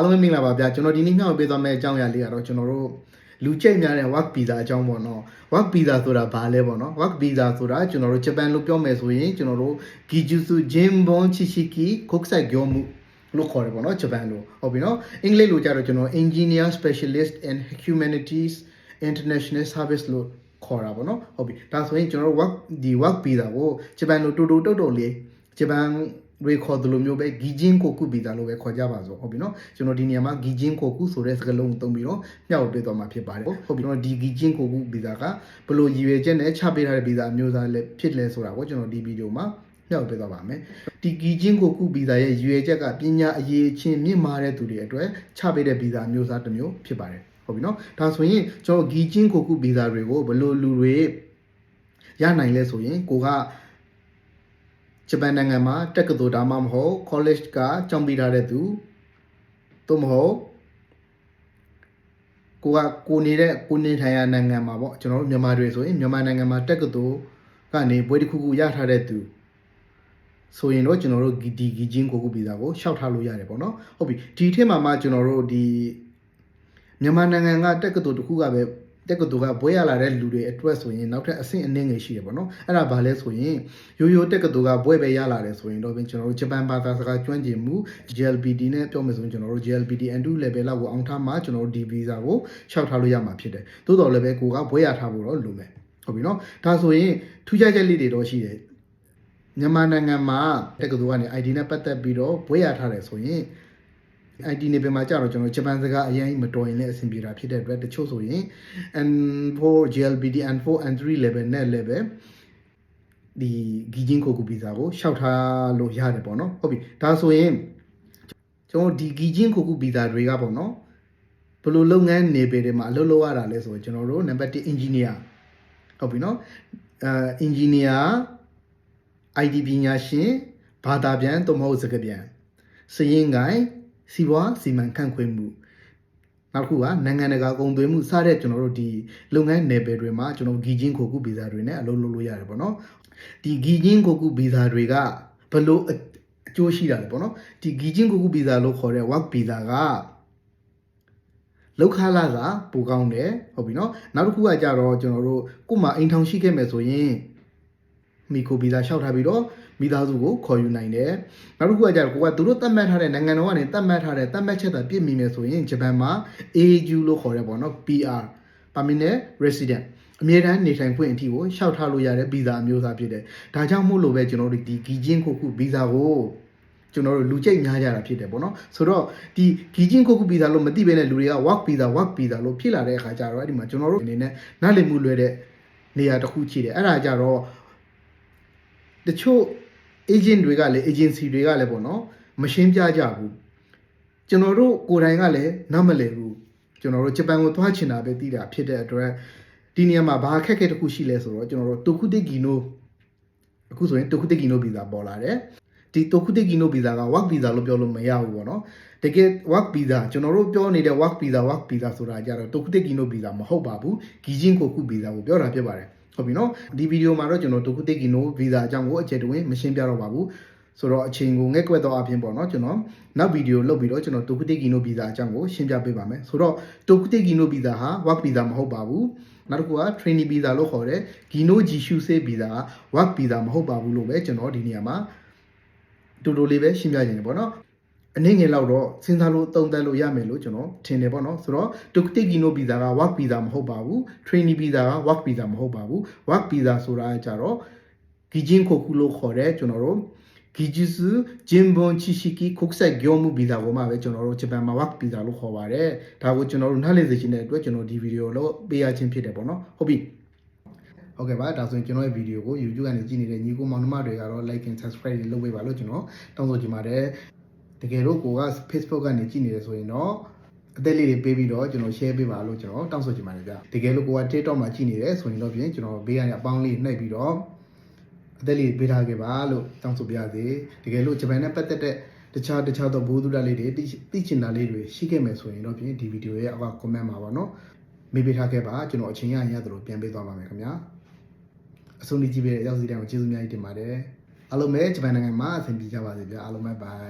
အားလုံးပဲမင်္ဂလာပါဗျာကျွန်တော်ဒီနေ့မျှဝေပေးသွားမယ့်အကြောင်းအရာလေးကတော့ကျွန်တော်တို့လူကြိတ်များတဲ့ work visa အကြောင်းပေါ့နော် work visa ဆိုတာဘာလဲပေါ့နော် work visa ဆိုတာကျွန်တော်တို့ဂျပန်လို့ပြောမယ်ဆိုရင်ကျွန်တော်တို့ Gijutsu Jinbon Chichiki Kokusai Gyomu လို့ခေါ်တယ်ပေါ့နော်ဂျပန်လို့ဟုတ်ပြီနော်အင်္ဂလိပ်လိုကြတော့ကျွန်တော် Engineer Specialist in Humanities International Service လို့ခေါ်တာပေါ့နော်ဟုတ်ပြီဒါဆိုရင်ကျွန်တော်တို့ work ဒီ work visa ကိုဂျပန်လိုတူတူတုတ်တုတ်လေးဂျပန် တွေခေါ်တယ်လို့မျိုးပဲဂီဂျင်းကိုကုဗီဇာလို့ပဲခေါ်ကြပါစို့ဟုတ်ပြီနော်ကျွန်တော်ဒီနေရာမှာဂီဂျင်းကိုကုဆိုတဲ့စကားလုံးကိုသုံးပြီးတော့မျှဝေပေးသွားမှာဖြစ်ပါတယ်ဟုတ်ပြီနော်ဒီဂီဂျင်းကိုကုဗီဇာကဘယ်လိုရည်ရွယ်ချက်နဲ့ချပေးထားတဲ့ဗီဇာအမျိုးအစားလည်းဖြစ်လဲဆိုတာကိုကျွန်တော်ဒီဗီဒီယိုမှာမျှဝေပေးသွားပါမယ်ဒီဂီဂျင်းကိုကုဗီဇာရဲ့ရည်ရွယ်ချက်ကပညာအရေးချင်းမြင့်မားတဲ့သူတွေအတွက်ချပေးတဲ့ဗီဇာအမျိုးအစားတစ်မျိုးဖြစ်ပါတယ်ဟုတ်ပြီနော်ဒါဆိုရင်ကျွန်တော်ဂီဂျင်းကိုကုဗီဇာတွေကိုဘယ်လိုလူတွေရနိုင်လဲဆိုရင်ကိုက ဂျပန်နိုင်ငံမှာတက္ကသိုလ်ဒါမှမဟုတ် college ကကျောင်းပြီးထားတဲ့သူသို့မဟုတ်ကိုကကိုနေတဲ့ကိုနေထိုင်ရာနိုင်ငံမှာပေါ့ကျွန်တော်တို့မြန်မာတွေဆိုရင်မြန်မာနိုင်ငံမှာတက္ကသိုလ်ကနေဘွေတစ်ခုခုရထားတဲ့သူဆိုရင်တော့ကျွန်တော်တို့ဒီဂီဂျင်းကိုကုဗီဇာကိုရှောက်ထားလို့ရတယ်ပေါ့နော်ဟုတ်ပြီဒီထက်မှာမှကျွန်တော်တို့ဒီမြန်မာနိုင်ငံကတက္ကသိုလ်တစ်ခုကပဲ တက္ကသိုလ်ကဘွဲရလာတဲ့လူတွေအတွက်ဆိုရင်နောက်ထပ်အဆင့်အနည်းငယ်ရှိတယ်ပေါ့နော်အဲ့ဒါဘာလဲဆိုရင်ရိုးရိုးတက္ကသိုလ်ကဘွဲပဲရလာတယ်ဆိုရင်တော့ကျွန်တော်တို့ဂျပန်ဘာသာစကားကျွမ်းကျင်မှု GLPT နဲ့ပြောမယ်ဆိုရင်ကျွန်တော်တို့ GLPT N2 level လောက်ကိုအောင်ထားမှကျွန်တော်တို့ဒီ visa ကိုလျှောက်ထားလို့ရမှာဖြစ်တယ်သို့တော်လည်းပဲကိုကဘွဲရထားဖို့တော့လိုမယ်ဟုတ်ပြီနော်ဒါဆိုရင်ထူးခြားချက်လေးတွေတော့ရှိတယ်မြန်မာနိုင်ငံမှာတက္ကသိုလ်ကနေ ID နဲ့ပတ်သက်ပြီးတော့ဘွဲရထားတယ်ဆိုရင် IT နေပြည်မှာကြတော့ကျွန်တော်ဂျပန်စကားအရင်မတော်ရင်လည်းအဆင်ပြေတာဖြစ်တဲ့အတွက်တချို့ဆိုရင် N4 GLBD N4 N3 level နဲ့ level ဒီဂီဂျင်းကိုကူဗီဇာကိုရှောက်ထားလို့ရတယ်ပေါ့နော်ဟုတ်ပြီဒါဆိုရင်ကျွန်တော်ဒီဂီဂျင်းကိုကူဗီဇာတွေကပေါ့နော်ဘယ်လိုလုပ်ငန်းနေပေတွေမှာအလုပ်လုပ်ရတာလဲဆိုရင်ကျွန်တော်တို့နံပါတ်1 engineer ဟုတ်ပြီနော်အဲ engineer IT ပညာရှင်ဘာသာပြန်သို့မဟုတ်စကားပြန်စရင်ကိုင်း စီပွားစီမံခန့်ခွဲမှုနောက်တစ်ခုကနိုင်ငံတကာကုန်သွယ်မှုစတဲ့ကျွန်တော်တို့ဒီလုပ်ငန်းနယ်ပယ်တွေမှာကျွန်တော်ဂီဂျင်းခိုကုဗီဇာတွေနဲ့အလုပ်လုပ်လို့ရတယ်ပေါ့နော်ဒီဂီဂျင်းခိုကုဗီဇာတွေကဘယ်လိုအအကျိုးရှိတာလဲပေါ့နော်ဒီဂီဂျင်းခိုကုဗီဇာလို့ခေါ်တဲ့ work visa ကလောက်ခလာကပိုကောင်းတယ်ဟုတ်ပြီနော်နောက်တစ်ခုကကြတော့ကျွန်တော်တို့ကို့မှာအိမ်ထောင်ရှိခဲ့မယ်ဆိုရင် မီကိုဗီဇာလျှောက်ထားပြီးတော့မိသားစုကိုခေါ်ယူနိုင်တယ်။နောက်တစ်ခုကကြတော့ကိုကသူတို့သတ်မှတ်ထားတဲ့နိုင်ငံတော်ကနေသတ်မှတ်ထားတဲ့သတ်မှတ်ချက်သာပြည့်မီမယ်ဆိုရင်ဂျပန်မှာ AU လို့ခေါ်တယ်ပေါ့နော် PR permanent resident အမြဲတမ်းနေထိုင်ခွင့်အထိကိုလျှောက်ထားလို့ရတဲ့ဗီဇာအမျိုးအစားဖြစ်တယ်။ဒါကြောင့်မို့လို့ပဲကျွန်တော်တို့ဒီဂီဂျင်းခုခုဗီဇာကိုကျွန်တော်တို့လူကြိတ်များကြတာဖြစ်တယ်ပေါ့နော်ဆိုတော့ဒီဂီဂျင်းခုခုဗီဇာလို့မသိဘဲနဲ့လူတွေက work visa work visa လို့ဖြစ်လာတဲ့အခါကျတော့အဲ့ဒီမှာကျွန်တော်တို့အနေနဲ့နားလည်မှုလွယ်တဲ့နေရာတစ်ခုရှိတယ်အဲ့ဒါကြတော့ တချို့ agent တွေကလည်း agency တွေကလည်းပေါ့နော်မရှင်းပြကြဘူးကျွန်တော်တို့ကိုယ်တိုင်ကလည်းနားမလည်ဘူးကျွန်တော်တို့ဂျပန်ကိုသွားချင်တာပဲသိတာဖြစ်တဲ့အတွက်ဒီနေရာမှာဘာအခက်အခဲတစ်ခုရှိလဲဆိုတော့ကျွန်တော်တို့တိုခုတိဂီနိုအခုဆိုရင်တိုခုတိဂီနိုဗီဇာပေါ်လာတယ်ဒီတိုခုတိဂီနိုဗီဇာက work visa လို့ပြောလို့မရဘူးပေါ့နော်တကယ် work visa ကျွန်တော်တို့ပြောနေတဲ့ work visa work visa ဆိုတာကြတော့တိုခုတိဂီနိုဗီဇာမဟုတ်ပါဘူးဂီဂျင်းကိုခုဗီဇာကိုပြောတာဖြစ်ပါတယ် ဟုတ်ပြီနော်ဒီဗီဒီယိုမှာတော့ကျွန်တော်တိုခုတိဂီနိုဗီဇာအကြောင်းကိုအကျယ်တဝင်းမရှင်းပြတော့ပါဘူးဆိုတော့အချိန်ကိုငဲ့ကွက်တော့အပြင်ပေါ့နော်ကျွန်တော်နောက်ဗီဒီယိုလုပ်ပြီးတော့ကျွန်တော်တိုခုတိဂီနိုဗီဇာအကြောင်းကိုရှင်းပြပေးပါမယ်ဆိုတော့တိုခုတိဂီနိုဗီဇာဟာ work visa မဟုတ်ပါဘူးနောက်တစ်ခုက training visa လို့ခေါ်တဲ့ဂီနိုဂျီရှုဆေးဗီဇာက work visa မဟုတ်ပါဘူးလို့ပဲကျွန်တော်ဒီနေရာမှာတူတူလေးပဲရှင်းပြခြင်းတယ်ပေါ့နော် အနေငယ်လောက်တော့စဉ်းစားလို့သုံးသပ်လို့ရမယ်လို့ကျွန်တော်ထင်တယ်ပေါ့နော်ဆိုတော့တုတ်တိကီနိုဗီဇာက work visa မဟုတ်ပါဘူး training visa က work visa မဟုတ်ပါဘူး work visa ဆိုတာကကြတော့ဂီဂျင်းခိုခုလို့ခေါ်တဲ့ကျွန်တော်တို့ဂီဂျီစုဂျင်ဘွန်ချီရှိကီခုတ်ဆက်ဂျောမှုဗီဇာကိုမှပဲကျွန်တော်တို့ဂျပန်မှာ work visa လို့ခေါ်ပါတယ်ဒါကိုကျွန်တော်တို့နားလည်စေချင်တဲ့အတွက်ကျွန်တော်ဒီဗီဒီယိုလို့ပေးရခြင်းဖြစ်တယ်ပေါ့နော်ဟုတ်ပြီဟုတ်ကဲ့ပါဒါဆိုရင်ကျွန်တော်ရဲ့ဗီဒီယိုကို YouTube ကနေကြည့်နေတဲ့ညီကိုမောင်နှမတွေကတော့ like and subscribe တွေလုပ်ပေးပါလို့ကျွန်တော်တောင်းဆိုချင်ပါတယ် တကယ်လို့ကိုက Facebook ကနေကြည့်နေတယ်ဆိုရင်တော့အသက်လေးတွေပေးပြီးတော့ကျွန်တော် share ပေးပါလို့ကျွန်တော်တောင်းဆိုချင်ပါတယ်ဗျတကယ်လို့ကိုက TikTok မှာကြည့်နေတယ်ဆိုရင်တော့ပြင်ကျွန်တော်ဘေးကနေအပေါင်းလေးနှိပ်ပြီးတော့အသက်လေးပေးထားခဲ့ပါလို့တောင်းဆိုပြရစေတကယ်လို့ဂျပန်နဲ့ပတ်သက်တဲ့တခြားတခြားသောဘိုးသူတလေးတွေသိသိချင်တာလေးတွေရှိခဲ့မယ်ဆိုရင်တော့ပြင်ဒီဗီဒီယိုရဲ့အောက်က comment မှာပါနော်မေးပေးထားခဲ့ပါကျွန်တော်အချိန်ရရသလိုပြန်ပေးသွားပါမယ်ခင်ဗျာအဆုံးထိကြည့်ပေးတဲ့ရောက်စီတိုင်းကိုကျေးဇူးအများကြီးတင်ပါတယ်အားလုံးပဲဂျပန်နိုင်ငံမှာအဆင်ပြေကြပါစေဗျာအားလုံးပဲ bye